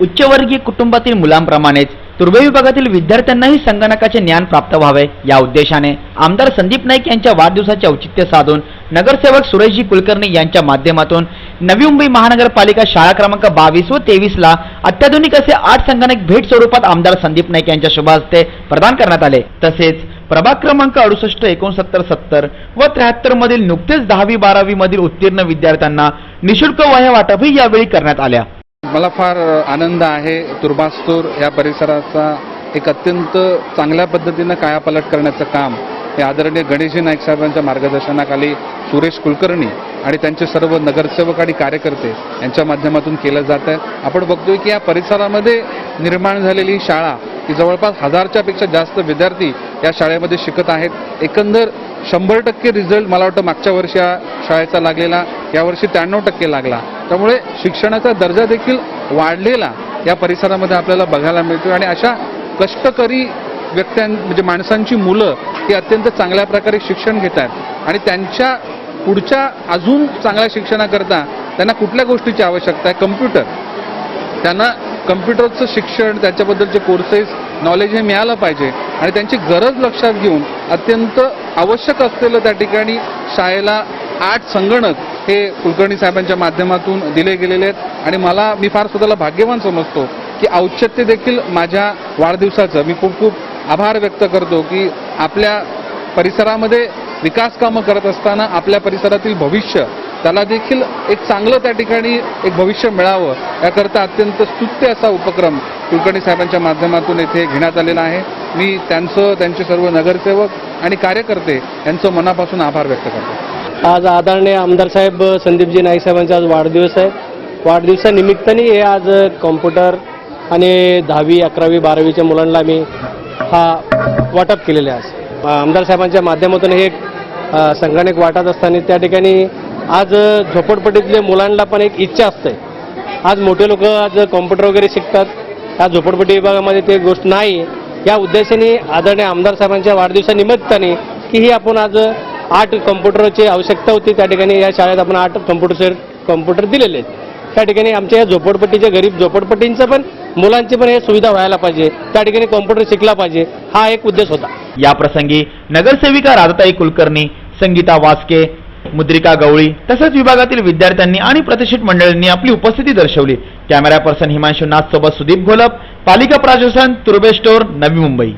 उच्चवर्गीय कुटुंबातील मुलांप्रमाणेच तुर्भे विभागातील विद्यार्थ्यांनाही संगणकाचे ज्ञान प्राप्त व्हावे या उद्देशाने आमदार संदीप नाईक यांच्या वाढदिवसाचे औचित्य साधून नगरसेवक सुरेशजी कुलकर्णी यांच्या माध्यमातून नवी मुंबई महानगरपालिका शाळा क्रमांक बावीस व तेवीस ला अत्याधुनिक असे आठ संगणक भेट स्वरूपात आमदार संदीप नाईक यांच्या शुभ प्रदान करण्यात आले. तसेच प्रभाग क्रमांक अडुसष्ट एकोणसत्तर सत्तर व त्र्याहत्तर मधील नुकतेच दहावी बारावी मधील उत्तीर्ण विद्यार्थ्यांना निशुल्क वह्या वाटपही यावेळी करण्यात आल्या. मला फार आनंद आहे तुर्बास्तूर या परिसराचा एक अत्यंत चांगल्या पद्धतीनं कायापालट करण्याचं काम हे आदरणीय गणेशजी नाईक साहेबांच्या मार्गदर्शनाखाली सुरेश कुलकर्णी आणि त्यांचे सर्व नगरसेवक आणि कार्यकर्ते यांच्या माध्यमातून केलं जात आहे. आपण बघतोय की या परिसरामध्ये निर्माण झालेली शाळा ही जवळपास हजारच्या पेक्षा जास्त विद्यार्थी या शाळेमध्ये शिकत आहेत. एकंदर शंभर टक्के रिझल्ट मला वाटतं मागच्या वर्षी या शाळेचा लागलेला यावर्षी त्र्याण्णव टक्के लागला. त्यामुळे शिक्षणाचा दर्जा देखील वाढलेला या परिसरामध्ये आपल्याला बघायला मिळतो आणि अशा कष्टकरी व्यक्त्यां म्हणजे माणसांची मुलं ही अत्यंत चांगल्या प्रकारे शिक्षण घेत आहेत. आणि त्यांच्या पुढच्या अजून चांगल्या शिक्षणाकरता त्यांना कुठल्या गोष्टीची आवश्यकता आहे? कम्प्युटर. त्यांना कम्प्युटरचं शिक्षण त्याच्याबद्दलचे कोर्सेस नॉलेज हे मिळालं पाहिजे. आणि त्यांची गरज लक्षात घेऊन अत्यंत आवश्यक असलेलं त्या ठिकाणी शाळेला आठ संगणक हे कुलकर्णी साहेबांच्या माध्यमातून दिले गेलेले आहेत. आणि मला मी फार स्वतःला भाग्यवान समजतो की औचित्य देखील माझ्या वाढदिवसाचं मी खूप खूप आभार व्यक्त करतो की आपल्या परिसरामध्ये विकास कामं करत असताना आपल्या परिसरातील भविष्य त्याला देखील एक चांगलं त्या ठिकाणी एक भविष्य मिळावं याकरता अत्यंत स्तुत्य असा उपक्रम कुलकर्णी साहेबांच्या माध्यमातून येथे घेण्यात आलेला आहे. मी त्यांचं त्यांचे सर्व नगरसेवक आणि कार्यकर्ते यांचं मनापासून आभार व्यक्त करतो. आज आदरणीय आमदार साहेब संदीपजी नाईक साहेबांचा आज वाढदिवस आहे. वाढदिवसानिमित्ताने हे आज कॉम्प्युटर आणि दहावी अकरावी बारावीच्या मुलांना मी हा वाटप केलेले आहे आज. आमदार साहेबांच्या माध्यमातून हे एक संगणक वाटत असताना त्या ठिकाणी आज झोपडपट्टीतल्या मुलांना पण एक इच्छा असते. आज मोठे लोक आज कॉम्प्युटर वगैरे शिकतात. ह्या झोपडपट्टी विभागामध्ये ते गोष्ट नाही. या उद्देशाने आदरणीय आमदार साहेबांच्या वाढदिवसानिमित्ताने की ही आपण आज आठ कॉम्प्युटरची आवश्यकता होती त्या ठिकाणी. या शाळेत आपण आठ कॉम्प्युटर कॉम्प्युटर दिलेले आहेत. त्या ठिकाणी आमच्या या झोपडपट्टीच्या गरीब झोपडपट्टींचं पण मुलांची पण हे सुविधा व्हायला पाहिजे. त्या ठिकाणी कॉम्प्युटर शिकला पाहिजे. हा एक उद्देश होता. या प्रसंगी नगरसेविका राधाताई कुलकर्णी संगीता वास्के मुद्रिका गवळी तसेच विभागातील विद्यार्थ्यांनी आणि प्रतिष्ठित मंडळींनी आपली उपस्थिती दर्शवली. कॅमेरा पर्सन हिमांशु नाथ सोबत सुदीप घोलप पालिका प्रशासन तुर्बे स्टोर नवी मुंबई.